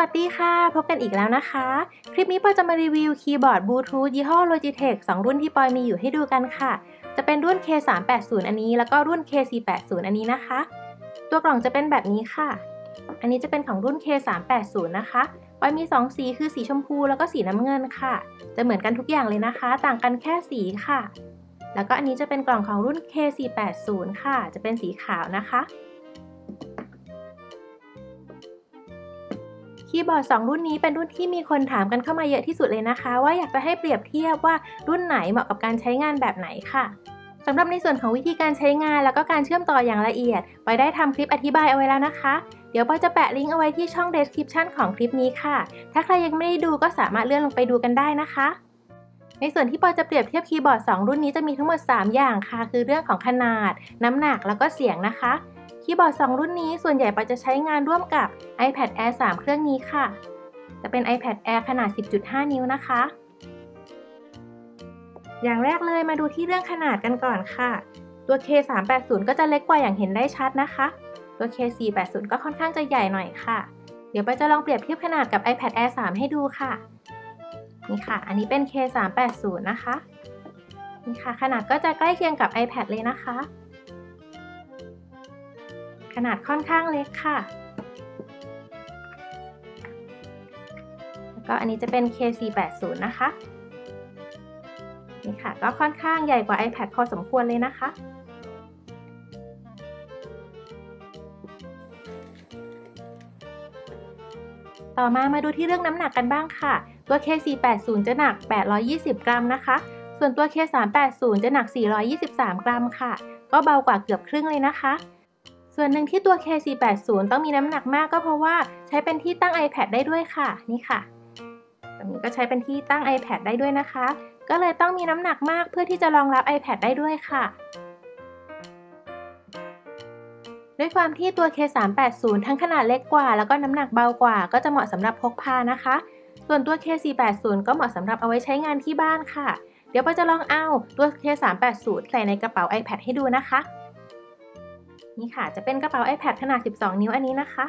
วัสดีค่ะ พบกันอีกแล้วนะคะ คลิปนี้ปอยจะมารีวิวคีย์บอร์ดบลูทูธยี่ห้อ Logitech 2 รุ่นที่ปอยมีอยู่ให้ดูกันค่ะ จะเป็นรุ่น K380 อันนี้ แล้วก็รุ่น K480 อันนี้นะคะ ตัวกล่องจะเป็นแบบนี้ค่ะ อันนี้จะเป็นของรุ่น K380 นะคะปอยมี 2 สีคือสีชมพูแล้วก็สีน้ำเงินค่ะ จะเหมือนกันทุกอย่างเลยนะคะ ต่างกันแค่สีค่ะ แล้วก็อันนี้จะเป็นกล่องของรุ่น K480 ค่ะ จะเป็นสีขาวนะคะ คีย์บอร์ด 2 รุ่นนี้เป็นรุ่นที่มีคนถามกันเข้ามาเยอะที่สุดเลยนะคะ ว่าอยากจะให้เปรียบเทียบว่ารุ่นไหนเหมาะกับการใช้งานแบบไหนค่ะสำหรับในส่วนของวิธีการใช้งานแล้วก็การเชื่อมต่ออย่างละเอียดไปได้ทำคลิปอธิบายเอาไว้แล้วนะคะ เดี๋ยวปอจะแปะลิงก์เอาไว้ที่ช่อง description ของคลิปนี้ค่ะ ถ้าใครยังไม่ได้ดูก็สามารถเลื่อนลงไปดูกันได้นะคะ ในส่วนที่ปอจะเปรียบเทียบคีย์บอร์ด 2 รุ่นนี้จะมีทั้งหมด 3 อย่างค่ะ คือเรื่องของขนาด น้ำหนักแล้วก็เสียงนะคะ คีย์บอร์ด 2 รุ่นนี้ส่วนใหญ่ปอยจะใช้งานร่วมกับ iPad Air 3 เครื่องนี้ค่ะ จะเป็น iPad Air ขนาด 10.5 นิ้วนะคะ อย่างแรกเลยมาดูที่เรื่องขนาดกันก่อนค่ะ ตัว K380 ก็จะเล็กกว่าอย่างเห็นได้ชัดนะคะ ตัว K480 ก็ค่อนข้างจะใหญ่หน่อยค่ะ เดี๋ยวไปจะลองเปรียบเทียบขนาดกับ iPad Air 3 ให้ดูค่ะ นี่ค่ะ อันนี้เป็น K380 นะคะ นี่ค่ะ ขนาดก็จะใกล้เคียงกับ iPad เลยนะคะ ขนาดค่อนข้างเล็กค่ะ แล้วก็อันนี้จะเป็น K480 นะคะ นี่ค่ะก็ค่อนข้างใหญ่กว่า iPad พอสมควรเลยนะคะ ต่อมามาดูที่เรื่องน้ำหนักกันบ้างค่ะ ตัว K480 จะหนัก 820 กรัมนะคะ ส่วนตัว K380 จะหนัก 423 กรัมค่ะ ก็เบากว่าเกือบครึ่งเลยนะคะ ส่วนหนึ่งที่ตัว K480 ต้องมีน้ำหนักมากก็เพราะว่าใช้เป็นที่ตั้ง iPad ได้ด้วยค่ะ นี่ค่ะ ตรงนี้ก็ใช้เป็นที่ตั้ง iPad ได้ด้วยนะคะ ก็เลยต้องมีน้ำหนักมากเพื่อที่จะรองรับ iPad ได้ด้วยค่ะ ด้วยความที่ตัว K380 ทั้งขนาดเล็กกว่า แล้วก็น้ำหนักเบากว่า ก็จะเหมาะสำหรับพกพานะคะ ส่วนตัว K480 ก็เหมาะสำหรับเอาไว้ใช้งานที่บ้านค่ะ เดี๋ยวปาจะลองเอาตัว K380 ใส่ในกระเป๋า iPad ให้ดูนะคะ นี่ค่ะ จะเป็นกระเป๋า iPad ขนาด 12 นิ้วอันนี้นะคะ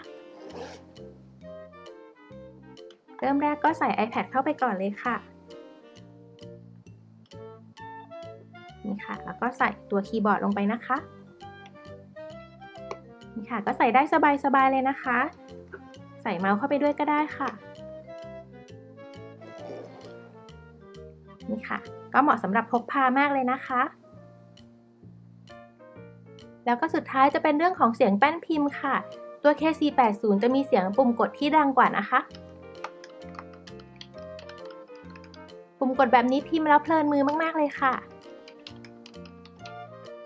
เริ่มแรกก็ใส่ iPad เข้าไปก่อนเลยค่ะ นี่ค่ะ แล้วก็ใส่ตัวคีย์บอร์ดลงไปนะคะ นี่ค่ะ ก็ใส่ได้สบายๆเลยนะคะ ใส่เมาส์เข้าไปด้วยก็ได้ค่ะ นี่ค่ะ ก็เหมาะสำหรับพกพามากเลยนะคะ แล้วก็สุดท้ายจะเป็นเรื่องของเสียงแป้นพิมพ์ค่ะ ตัว KC80 จะมีเสียงปุ่มกดที่ดังกว่านะคะ ปุ่มกดแบบนี้พิมพ์แล้วเพลินมือมากๆเลยค่ะ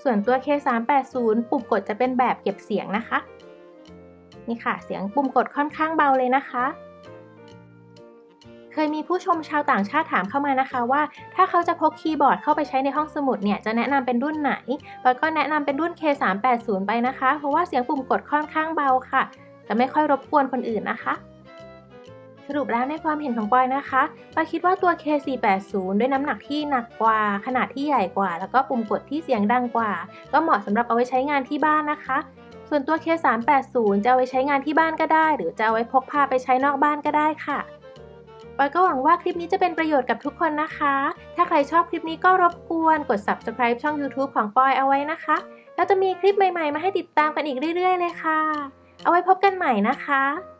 ส่วนตัว K380 ปุ่มกดจะเป็นแบบเก็บเสียงนะคะ นี่ค่ะ เสียงปุ่มกดค่อนข้างเบาเลยนะคะ เคยมีผู้ชมชาวต่างชาติถามเข้ามานะคะว่า ถ้าเขาจะพกคีย์บอร์ดเข้าไปใช้ในห้องสมุดเนี่ยจะแนะนำเป็นรุ่นไหนปอยก็แนะนำเป็นรุ่น K380 ไปนะคะ เพราะว่าเสียงปุ่มกดค่อนข้างเบาค่ะ จะไม่ค่อยรบกวนคนอื่นนะคะสรุปแล้วในความเห็นของปอยนะคะปอยคิดว่าตัว K480 ด้วยน้ำหนักที่หนักกว่า ขนาดที่ใหญ่กว่า แล้วก็ปุ่มกดที่เสียงดังกว่า ก็เหมาะสำหรับเอาไว้ใช้งานที่บ้านนะคะ ส่วนตัว K380 จะเอาไว้ใช้งานที่บ้านก็ได้ หรือจะเอาไว้พกพาไปใช้นอกบ้านก็ได้ค่ะ ปอยก็หวังว่าคลิปนี้จะเป็นประโยชน์กับทุกคนนะคะ ถ้าใครชอบคลิปนี้ก็รบกวนกด subscribe ช่อง YouTube ของปอยเอาไว้นะคะ แล้วจะมีคลิปใหม่ๆ มาให้ติดตามกันอีกเรื่อยๆ เลยค่ะ เอาไว้พบกันใหม่นะคะ